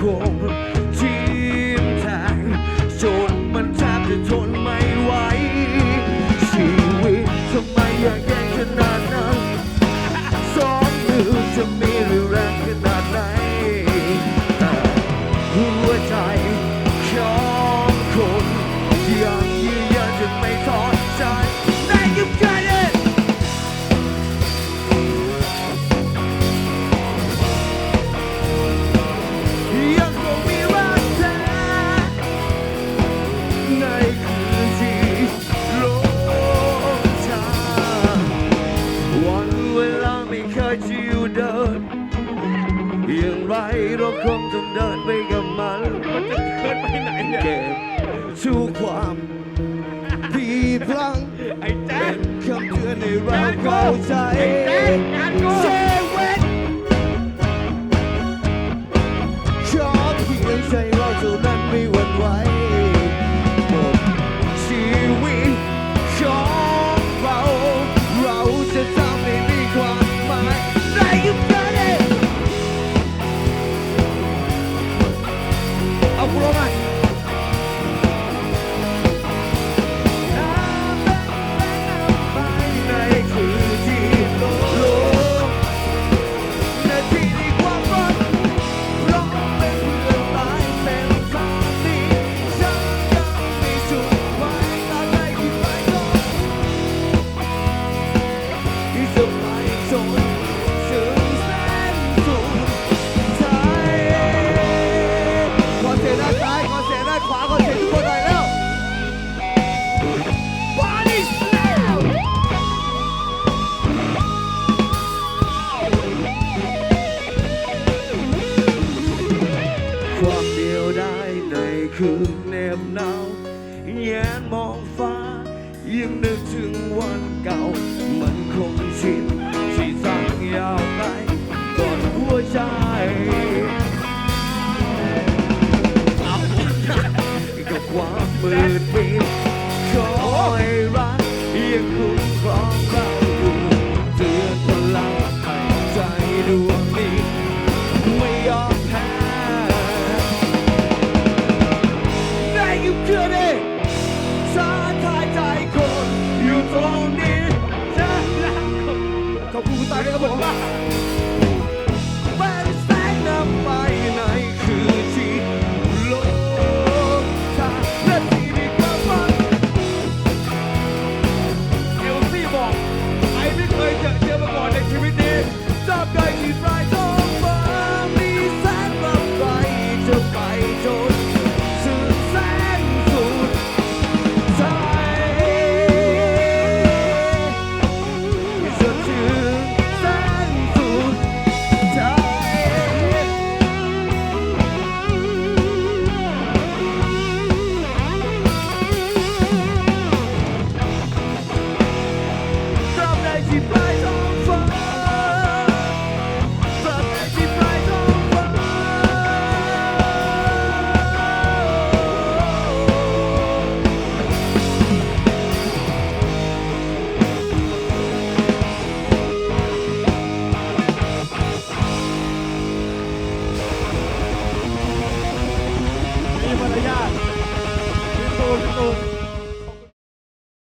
cold. ไรเราคงต้องเดินไปกับมันมันจะเกินไปไหนเนี่ยเก็บชูความพีพลังไอ้แจ๊เป็คนคำเตือนให้เราเข้าใจ ไอ้แจ๊ค คืนเหน็บหนาวแงนมองฟ้ายังนึกถึงวันเก่า มันคงชินที่ทางยาวไกลก่อนหัวใจกับความมืดมิดขอให้รักยังคุ้มครอง ได้อยู่เพื่อได้ท้าทายใจคนอยู่ตรงนี้จะรักคนขอบคุณคุณตาด้วยครับผม